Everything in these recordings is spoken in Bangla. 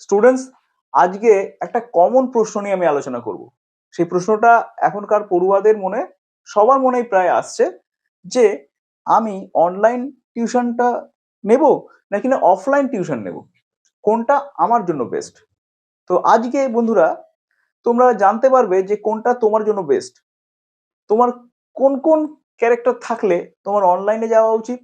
স্টুডেন্টস আজকে একটা কমন প্রশ্ন নিয়ে আমি আলোচনা করব। সেই প্রশ্নটা এখনকার পড়ুয়াদের মনে, সবার মনেই প্রায় আসছে যে, আমি অনলাইন টিউশনটা নেব নাকি না অফলাইন টিউশন নেব? কোনটা আমার জন্য বেস্ট তো আজকে বন্ধুরা, তোমরা জানতে পারবে যে কোনটা তোমার জন্য বেস্ট তোমার কোন কোন ক্যারেক্টার থাকলে তোমার অনলাইনে যাওয়া উচিত?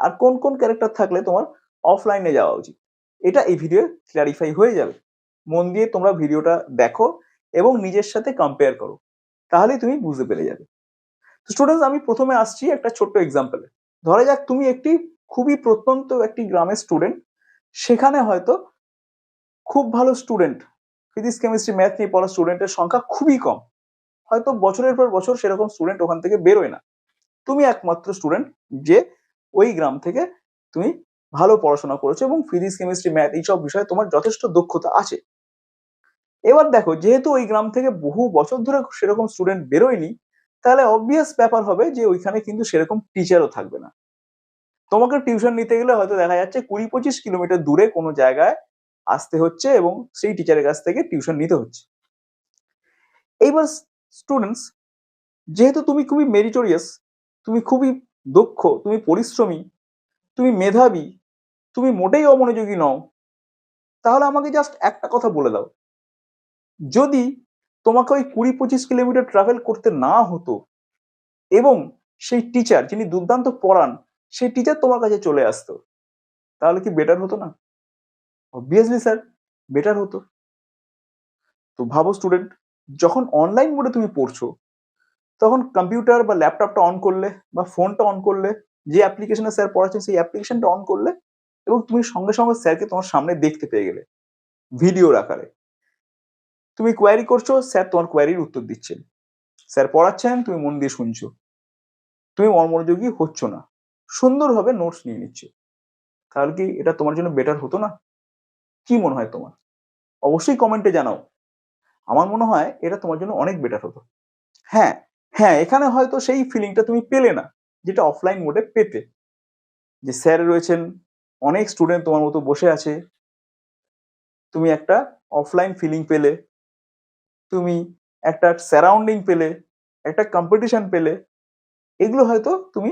আর কোন কোন ক্যারেক্টার থাকলে তোমার অফলাইনে যাওয়া উচিত? এটা এই ভিডিও ক্লারিফাই হয়ে যাবে। মন দিয়ে তোমরা ভিডিওটা দেখো এবং নিজের সাথে কম্পেয়ার করো। তাহলেই তুমি বুঝতে পেরে যাবে। তো স্টুডেন্টস আমি প্রথমে আসছি একটা ছোট্ট এক্সাম্পলে ধরা যাক তুমি একটি খুবই প্রত্যন্ত একটি গ্রামের স্টুডেন্ট সেখানে হয়তো খুব ভালো স্টুডেন্ট ফিজিক্স কেমিস্ট্রি ম্যাথ নিয়ে পড়া স্টুডেন্টের সংখ্যা খুবই কম। হয়তো বছরের পর বছর সেরকম স্টুডেন্ট ওখান থেকে বেরোয় না। তুমি একমাত্র স্টুডেন্ট যে ওই গ্রাম থেকে তুমি ভালো পড়াশোনা করেছ এবং ফিজিক্স কেমিস্ট্রি ম্যাথ এইসব বিষয়ে তোমার যথেষ্ট দক্ষতা আছে। এবার দেখো, যেহেতু ওই গ্রাম থেকে বহু বছর ধরে সেরকম স্টুডেন্ট বেরোয়নি, তাহলে অবভিয়াস ব্যাপার হবে যে ওইখানে কিন্তু সেরকম টিচারও থাকবে না। তোমাকে টিউশন নিতে গেলে হয়তো দেখা যাচ্ছে কুড়ি পঁচিশ কিলোমিটার দূরে কোনো জায়গায় আসতে হচ্ছে এবং সেই টিচারের কাছ থেকে টিউশন নিতে হচ্ছে। এইবার স্টুডেন্টস যেহেতু তুমি খুবই মেরিটোরিয়াস তুমি খুবই দক্ষ, তুমি পরিশ্রমী তুমি মেধাবী, তুমি মোটেই অমনোযোগী নও। তাহলে আমাকে জাস্ট একটা কথা বলে দাও। যদি তোমাকে ওই কুড়ি পঁচিশ কিলোমিটার ট্রাভেল করতে না হতো এবং সেই টিচার যিনি দুর্দান্ত পড়ান, সেই টিচার তোমার কাছে চলে আসতো, তাহলে কি বেটার হতো না? অবভিয়াসলি স্যার বেটার হতো। তো ভাবো স্টুডেন্ট যখন অনলাইন মোডে তুমি পড়ছো, তখন কম্পিউটার বা ল্যাপটপটা অন করলে বা ফোনটা অন করলে যে অ্যাপ্লিকেশনে স্যার পড়াচ্ছেন, সেই অ্যাপ্লিকেশনটা অন করলে এবং তুমি সঙ্গে সঙ্গে স্যারকে তোমার সামনে দেখতে পেয়ে গেলে ভিডিওর আকারে। তুমি কোয়ারি করছ স্যার তোমার কোয়ারির উত্তর দিচ্ছেন স্যার পড়াচ্ছেন, তুমি মন দিয়ে শুনছো। তুমি অমনোযোগী হচ্ছ না। সুন্দরভাবে নোটস নিয়ে নিচ্ছ। তাহলে কি এটা তোমার জন্য বেটার হতো না? কি মনে হয় তোমার? অবশ্যই কমেন্টে জানাও। আমার মনে হয় এটা তোমার জন্য অনেক বেটার হতো। হ্যাঁ হ্যাঁ এখানে হয়তো সেই ফিলিংটা তুমি পেলে না। যেটা অফলাইন মোডে পেতে। যে স্যার রয়েছেন, অনেক স্টুডেন্ট তোমার মতো বসে আছে। তুমি একটা অফলাইন ফিলিং পেলে। তুমি একটা সারাউন্ডিং পেলে, একটা কম্পিটিশন পেলে। এগুলো হয়তো তুমি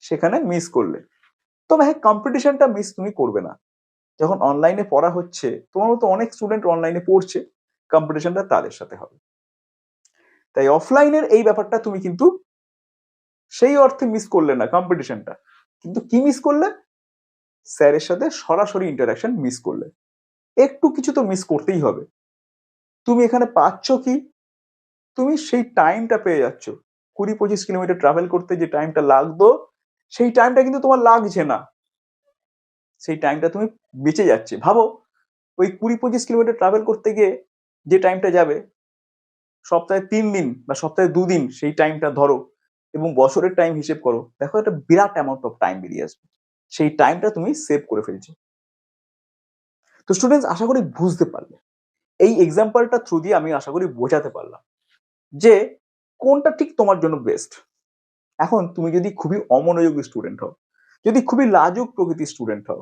সেখানে মিস করলে। তবে হ্যাঁ কম্পিটিশনটা মিস তুমি করবে না। যখন অনলাইনে পড়া হচ্ছে, তোমার মতো অনেক স্টুডেন্ট অনলাইনে পড়ছে কম্পিটিশনটা তাদের সাথে হবে। তাই অফলাইনের এই ব্যাপারটা তুমি কিন্তু সেই অর্থে মিস করলে না কম্পিটিশনটা কিন্তু কি মিস করলে? স্যারের সাথে সরাসরি ইন্টারাকশন মিস করলে। একটু কিছু তো মিস করতেই হবে। তুমি এখানে পাচ্ছ কি? তুমি সেই টাইমটা পেয়ে যাচ্ছ। কুড়ি পঁচিশ কিলোমিটার ট্রাভেল করতে যে টাইমটা লাগতো, সেই টাইমটা কিন্তু তোমার লাগছে না। সেই টাইমটা তুমি বেঁচে যাচ্ছে। ভাবো, ওই কুড়ি পঁচিশ কিলোমিটার ট্রাভেল করতে গিয়ে যে টাইমটা যাবে, সপ্তাহে তিন দিন বা সপ্তাহে দুদিন সেই টাইমটা ধরো। এবং বছরের টাইম হিসেব করো, দেখো একটা বিরাট অ্যামাউন্ট অফ টাইম বেরিয়ে আসবে। সেই টাইমটা তুমি সেভ করে ফেলছো। তো স্টুডেন্টস আশা করি বুঝতে পারলে। এই এক্সাম্পলটা থ্রু দিয়ে আমি আশা করি বোঝাতে পারলাম যে কোনটা ঠিক তোমার জন্য বেস্ট এখন তুমি যদি খুবই অমনোযোগী স্টুডেন্ট হও, যদি খুবই লাজুক প্রকৃতির স্টুডেন্ট হও,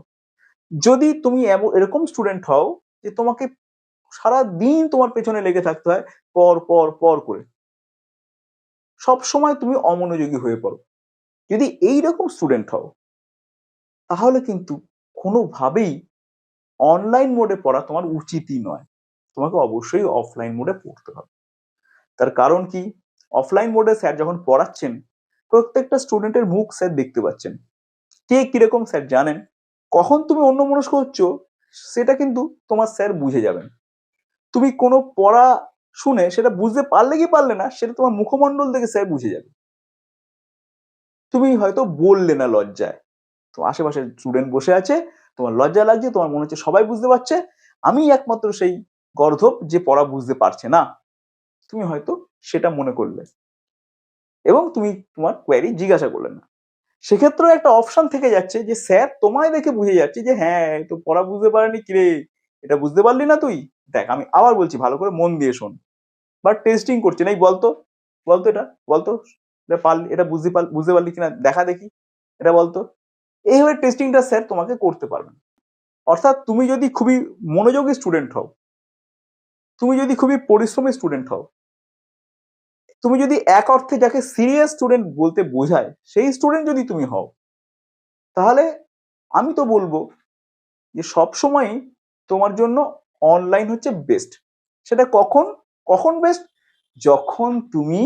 যদি তুমি এরকম স্টুডেন্ট হও যে তোমাকে সারা দিন তোমার পেছনে লেগে থাকতে হয়, পর পর পর করে। সব সময় তুমি অমনোযোগী হয়ে পড়ো। যদি এই রকম স্টুডেন্ট হও, তাহলে কিন্তু কোনোভাবেই অনলাইন মোডে পড়া তোমার উচিতই নয়। তোমাকে অবশ্যই অফলাইন মোডে পড়তে হবে। তার কারণ কি? অফলাইন মোডে স্যার যখন পড়াচ্ছেন, প্রত্যেকটা স্টুডেন্টের মুখ স্যার দেখতে পাচ্ছেন। কে কীরকম স্যার জানেন? কখন তুমি অন্য মনস্ক হচ্ছ, সেটা কিন্তু তোমার স্যার বুঝে যাবেন। তুমি কোনো পড়া শুনে সেটা বুঝতে পারলে কি পারলে না, সেটা তোমার মুখমণ্ডল দেখে স্যার বুঝে যাবে। তুমি হয়তো বললে না লজ্জায়। তো আশেপাশে স্টুডেন্ট বসে আছে, তোমার লজ্জা লাগছে, তোমার মনে হচ্ছে সবাই বুঝতে পারছে। আমি একমাত্র সেই গর্ধব যে পড়া বুঝতে পারছে না। তুমি হয়তো সেটা মনে করলে। এবং তুমি তোমার কোয়ারি জিজ্ঞাসা করলে না। সেক্ষেত্রে একটা অপশন থেকে যাচ্ছে যে স্যার তোমায় দেখে বুঝে যাচ্ছে যে হ্যাঁ তো পড়া বুঝতে পারেনি, কিরে? এটা বুঝতে পারলি না তুই? দেখ, আমি আবার বলছি ভালো করে মন দিয়ে শোন। বা টেস্টিং করছে না বলতো? বলতো এটা? বলতো? এটা পারলি, এটা বুঝতে পার, বুঝতে পারলি কিনা? দেখা দেখি। এটা বলতো? এইভাবে টেস্টিংটা স্যার তোমাকে করতে পারবেন। অর্থাৎ তুমি যদি খুবই মনোযোগী স্টুডেন্ট হও, তুমি যদি খুবই পরিশ্রমী স্টুডেন্ট হও, তুমি যদি এক অর্থে যাকে সিরিয়াস স্টুডেন্ট বলতে বোঝায়, সেই স্টুডেন্ট যদি তুমি হও, তাহলে আমি তো বলব যে সবসময়ই তোমার জন্য অনলাইন হচ্ছে বেস্ট সেটা কখন? কখন বেস্ট যখন তুমি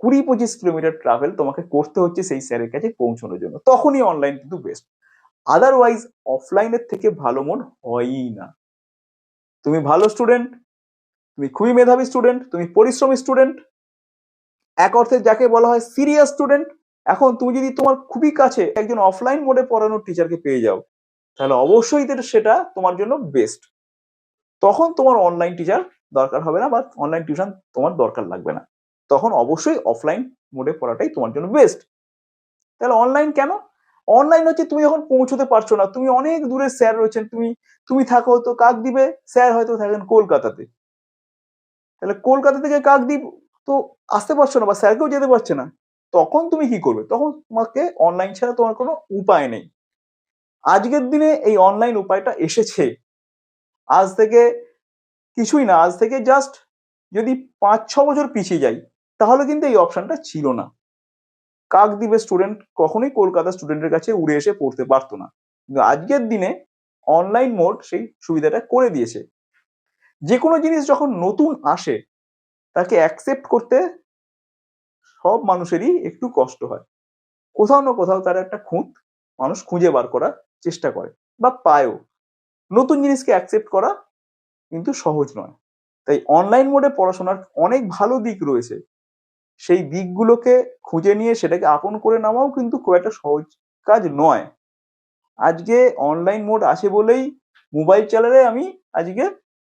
কুড়ি পঁচিশ কিলোমিটার ট্রাভেল তোমাকে করতে হচ্ছে সেই স্যারের কাছে পৌঁছানোর জন্য। তখনই অনলাইন কিন্তু বেস্ট আদারওয়াইজ অফলাইনের থেকে ভালো মন হয়ই না। তুমি ভালো স্টুডেন্ট তুমি খুবই মেধাবী স্টুডেন্ট তুমি পরিশ্রমী স্টুডেন্ট এক অর্থে যাকে বলা হয় সিরিয়াস স্টুডেন্ট এখন তুমি যদি তোমার খুবই কাছে একজন অফলাইন মোডে পড়ানোর টিচারকে পেয়ে যাও, তাহলে অবশ্যই সেটা তোমার জন্য বেস্ট তখন তোমার অনলাইন টিচার দরকার হবে না বা অনলাইন টিউশন তোমার দরকার লাগবে না। তখন অবশ্যই অফলাইন মোডে পড়াটাই তোমার জন্য বেস্ট তাহলে অনলাইন কেন? অনলাইন হচ্ছে তুমি যখন পৌঁছতে পারছ না, তুমি অনেক দূরে স্যার রয়েছেন, তুমি তুমি থাকো তো কাক দিবে? স্যার হয়তো থাকেন কলকাতাতে। তাহলে কলকাতা থেকে কাক দ্বীপ তো আসতে পারছ না বা স্যারকেও যেতে পারছে না। তখন তুমি কি করবে? তখন তোমাকে অনলাইন ছাড়া তোমার কোনো উপায় নেই। আজকের দিনে এই অনলাইন উপায়টা এসেছে। আজ থেকে কিছুই না, আজ থেকে জাস্ট যদি পাঁচ, ছ বছর পিছিয়ে যাই, তাহলে কিন্তু এই অপশনটা ছিল না। কাকদ্বীপের স্টুডেন্ট কখনোই কলকাতা স্টুডেন্টের কাছে উড়ে এসে পড়তে পারতো না। কিন্তু আজকের দিনে অনলাইন মোড সেই সুবিধাটা করে দিয়েছে। যে কোনো জিনিস যখন নতুন আসে, তাকে অ্যাকসেপ্ট করতে সব মানুষেরই একটু কষ্ট হয়। কোথাও না কোথাও তার একটা খুঁত মানুষ খুঁজে বার করার চেষ্টা করে, বা পায়ও। নতুন জিনিসকে অ্যাকসেপ্ট করা কিন্তু সহজ নয়। তাই অনলাইন মোডে পড়াশোনার অনেক ভালো দিক রয়েছে। সেই দিকগুলোকে খুঁজে নিয়ে সেটাকে আপন করে নেওয়াও কিন্তু খুব একটা সহজ কাজ নয়। আজকে অনলাইন মোড আছে বলেই মোবাইল চ্যানেলে আমি আজকে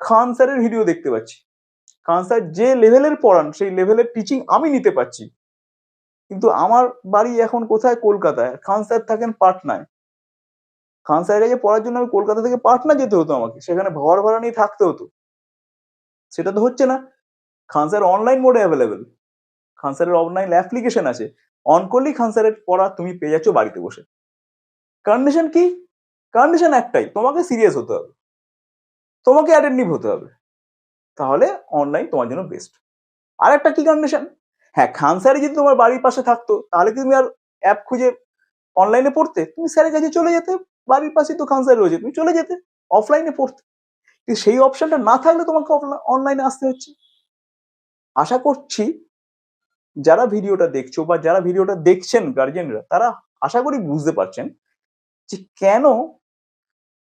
খান স্যারের ভিডিও দেখতে পাচ্ছি। খান স্যার যে লেভেলের পড়ান, সেই লেভেলের টিচিং আমি নিতে পারছি। কিন্তু আমার বাড়ি এখন কোথায়? কলকাতায়। খান স্যার থাকেন পাটনায়। খান স্যারের কাছে পড়ার জন্য আমি কলকাতা থেকে পাটনা যেতে হতো আমাকে। সেখানে ঘর ভাড়া নিয়ে থাকতে হতো। সেটা তো হচ্ছে না। খান স্যার অনলাইন মোডে অ্যাভেলেবেল খান স্যারের অনলাইন অ্যাপ্লিকেশন আছে। অন করলেই খান স্যারের পড়া তুমি পেয়ে যাচ্ছ বাড়িতে বসে। কন্ডিশন কি? কন্ডিশন একটাই, তোমাকে সিরিয়াস হতে হবে। তোমাকে অ্যাটেন্টিভ হতে হবে। তাহলে অনলাইন তোমার জন্য বেস্ট আর একটা কি কন্ডিশন হ্যাঁ খান স্যারে যদি তোমার বাড়ির পাশে থাকতো, তাহলে কি তুমি আর অ্যাপ খুঁজে অনলাইনে পড়তে? তুমি স্যারের কাছে চলে যেতে। বাড়ির পাশে তো খান স্যার রয়েছে, তুমি চলে যেতে অফলাইনে পড়তে। কিন্তু সেই অপশনটা না থাকলে তোমাকে অনলাইনে আসতে হচ্ছে। আশা করছি যারা ভিডিওটা দেখছ বা যারা ভিডিওটা দেখছেন গার্জেনরা তারা আশা করি বুঝতে পারছেন যে কেন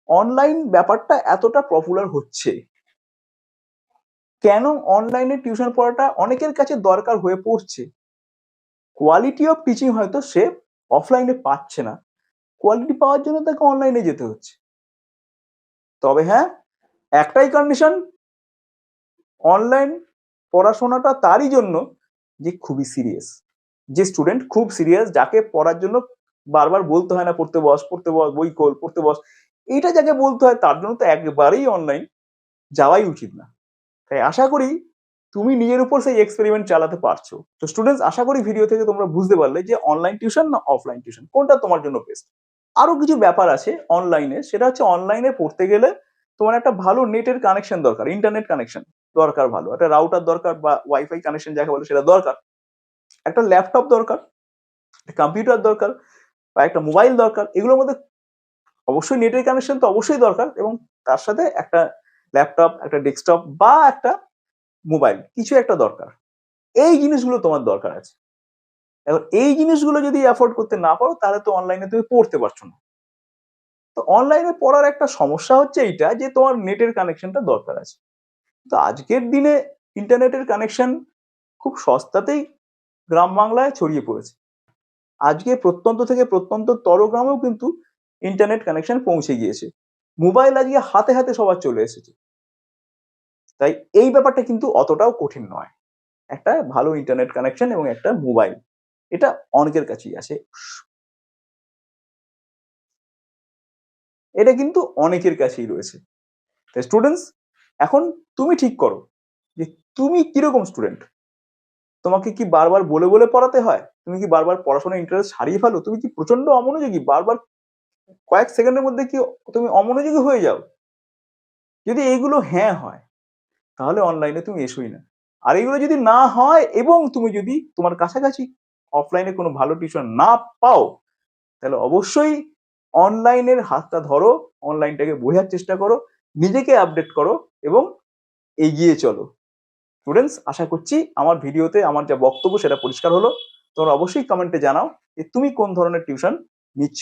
অনলাইন ব্যাপারটা এতটা পপুলার হচ্ছে। কেন অনলাইনে টিউশন পড়াটা অনেকের কাছে দরকার হয়ে পড়ছে। কোয়ালিটি অফ টিচিং হয়তো সে অফলাইনে পাচ্ছে না। কোয়ালিটি পাওয়ার জন্য তাকে অনলাইনে যেতে হচ্ছে। তবে হ্যাঁ একটাই কন্ডিশন অনলাইন পড়াশোনাটা তারই জন্য যে খুবই সিরিয়াস যে স্টুডেন্ট খুব সিরিয়াস যাকে পড়ার জন্য বারবার বলতে হয় না, পড়তে বস পড়তে বস, বই কর পড়তে বস। এইটা যাকে বলতে হয়, তার জন্য তো একবারেই অনলাইন যাওয়াই উচিত না। তাই আশা করি তুমি নিজের উপর সেই এক্সপেরিমেন্ট চালাতে পারছ। তো স্টুডেন্টস আশা করি ভিডিও থেকে তোমরা বুঝতে পারলে যে অনলাইন টিউশন না অফলাইন টিউশন কোনটা তোমার জন্য বেস্ট আরও কিছু ব্যাপার আছে অনলাইনে সেটা হচ্ছে অনলাইনে পড়তে গেলে তোমার একটা ভালো নেটের কানেকশন দরকার ইন্টারনেট কানেকশন দরকার ভালো। একটা রাউটার দরকার বা ওয়াইফাই কানেকশন যাকে বলে সেটা দরকার। একটা ল্যাপটপ দরকার কম্পিউটার দরকার বা একটা মোবাইল দরকার। এগুলোর মধ্যে অবশ্যই নেটের কানেকশন তো অবশ্যই দরকার এবং তার সাথে একটা ল্যাপটপ একটা ডেস্কটপ বা একটা মোবাইল কিছু একটা দরকার। এই জিনিসগুলো তোমার দরকার আছে। এখন এই জিনিসগুলো যদি অ্যাফোর্ড করতে না পারো, তাহলে তো অনলাইনে তুমি পড়তে পারছ না। তো অনলাইনে পড়ার একটা সমস্যা হচ্ছে এইটা যে তোমার নেটের কানেকশনটা দরকার আছে। তো আজকের দিনে ইন্টারনেটের কানেকশন খুব সস্তাতেই গ্রাম বাংলায় ছড়িয়ে পড়েছে। আজকে প্রত্যন্ত থেকে প্রত্যন্ত তরগ্রামেও কিন্তু ইন্টারনেট কানেকশন পৌঁছে গিয়েছে। মোবাইল আজকে হাতে হাতে সবার চলে এসেছে। তাই এই ব্যাপারটা কিন্তু অতটাও কঠিন নয়। একটা ভালো ইন্টারনেট কানেকশন এবং একটা মোবাইল এটা অনেকের কাছেই আছে। এটা কিন্তু অনেকের কাছেই রয়েছে। তাই স্টুডেন্টস এখন তুমি ঠিক করো যে তুমি কীরকম স্টুডেন্ট তোমাকে কি বারবার বলে বলে পড়াতে হয়? তুমি কি বারবার পড়াশোনার ইন্টারেস্ট হারিয়ে ফেলো? তুমি কি প্রচণ্ড অমনোযোগী? বারবার কয়েক সেকেন্ডের মধ্যে কি তুমি অমনোযোগী হয়ে যাও? যদি এইগুলো হ্যাঁ হয়, তাহলে অনলাইনে তুমি এসোই না। আর এগুলো যদি না হয়, এবং তুমি যদি তোমার কাছাকাছি অফলাইনে কোনো ভালো টিউশন না পাও, তাহলে অবশ্যই অনলাইনের হাতটা ধরো অনলাইনটাকে বোঝার চেষ্টা করো, নিজেকে আপডেট করো এবং এগিয়ে চলো। স্টুডেন্টস আশা করছি আমার ভিডিওতে আমার যা বক্তব্য সেটা পরিষ্কার হলো। তোমরা অবশ্যই কমেন্টে জানাও যে তুমি কোন ধরনের টিউশন নিচ্ছ।